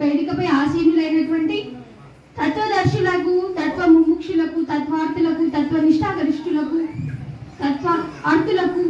వేదికపై ఆసీనులైనటువంటి తత్వదర్శులకు తత్వ ముముక్షులకు తత్వార్థులకు తత్వనిష్టాగరిష్ఠులకు తత్వ అర్థులకు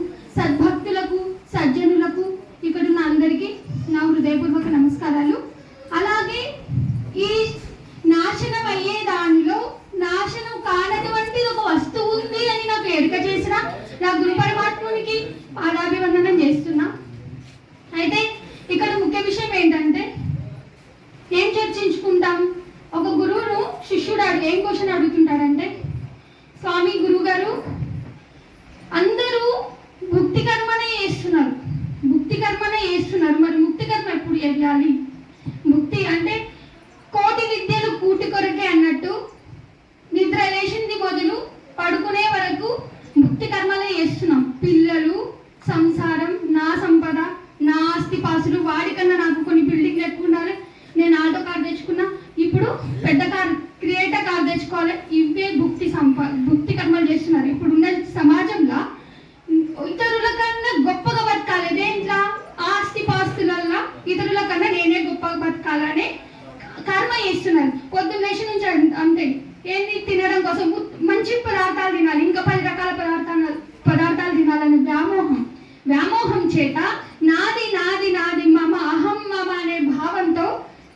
చేత నాది నాది నాది మమ అహం మమ అనే భావంతో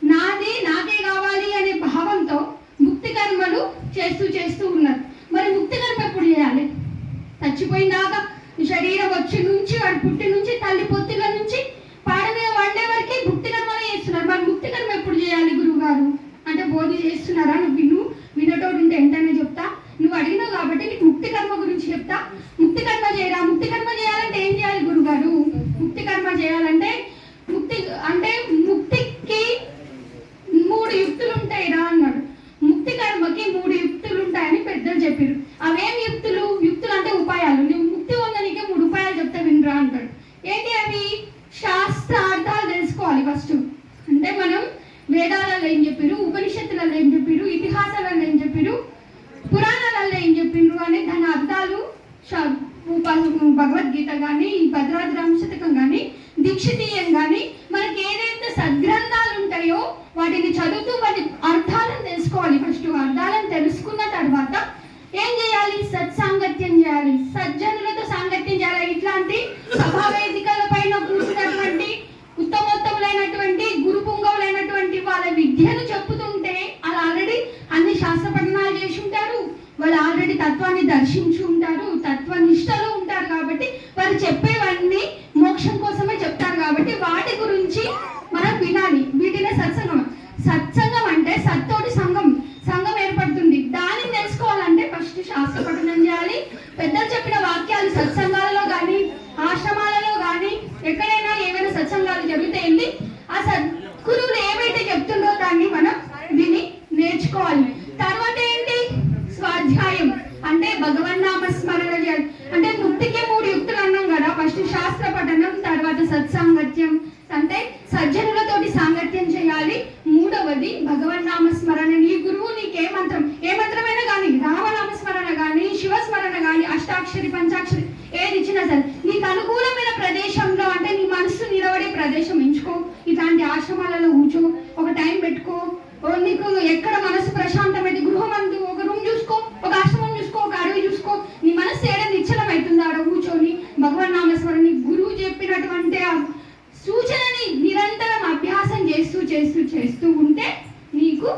నాది నాదే కావాలి అనే భావంతో ముక్తి కర్మలు చేస్తూ చేస్తూ ఉన్నారు మరి ముక్తి కర్మ ఎప్పుడు చేయాలి? చచ్చిపోయిందాక శరీరం వచ్చి నుంచి వాడు పుట్టి నుంచి తల్లి పొత్తుల నుంచి పాడమే వండే వరకే భగవద్గీత కానీ భద్రాద్రంశతకం కానీ దీక్షితీయం కానీ మనకి ఏదైతే సద్గ్రంథాలు ఉంటాయో వాటిని చదువుతూ వాటి అర్థాలను తెలుసుకోవాలి. ఫస్ట్ అర్థాలను తెలుసుకున్న తర్వాత ఏం చేయాలి? సత్సాంగత్యం చేయాలి. సజ్జను 4천 원 షష్టాక్షరి పంచాక్షరి. ఏది ఇచ్చినా సరే నీకు అనుకూలమైన ప్రదేశంలో అంటే నీ మనసు నిలబడే ప్రదేశం ఎంచుకో. ఇట్లాంటి ఆశ్రమాలలో కూర్చో. ఒక టైం పెట్టుకో. నీకు ఎక్కడ మనసు ప్రశాంతమైతే గృహం అందు ఒక రూమ్ చూసుకో ఒక ఆశ్రమం చూసుకో ఒక అడవి చూసుకో. నీ మనసు ఏడ నిశ్చలం అవుతుంది ఆడ కూర్చొని భగవన్ నామస్మరణి గురువు చెప్పినటువంటి సూచనని నిరంతరం అభ్యాసం చేస్తూ చేస్తూ చేస్తూ ఉంటే నీకు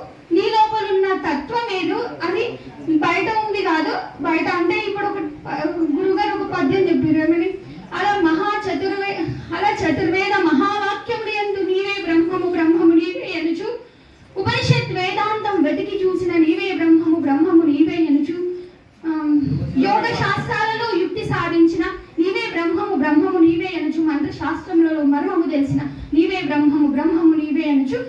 అంత శాస్త్రంలో మర్మము తెలిసిన నీవే బ్రహ్మము బ్రహ్మము నీవే అనుచు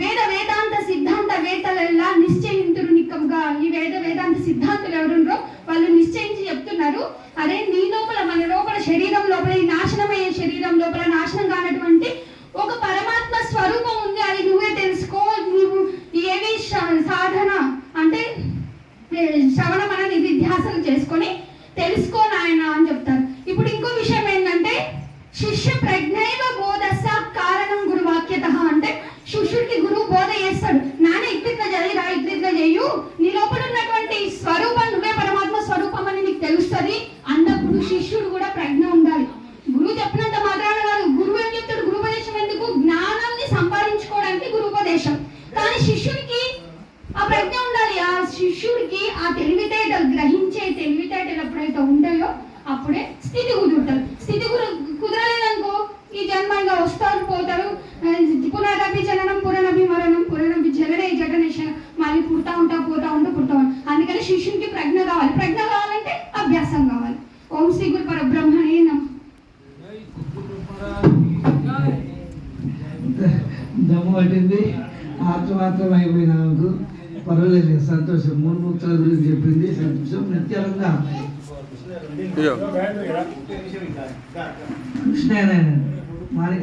వేద వేదాంత సిద్ధాంత వేత్తలెల్లా నిశ్చయింతురు నిక్కముగా. ఈ వేద వేదాంత సిద్ధాంతులు ఎవరుండ్రో వాళ్ళు నిశ్చయించి చెప్తున్నారు. మాత్రం అయిపోయినా పర్వాలేదు సంతోషం. మూడు ముక్తుల గురించి చెప్పింది సంతోషం. నిత్యానంగా కృష్ణ మాణిక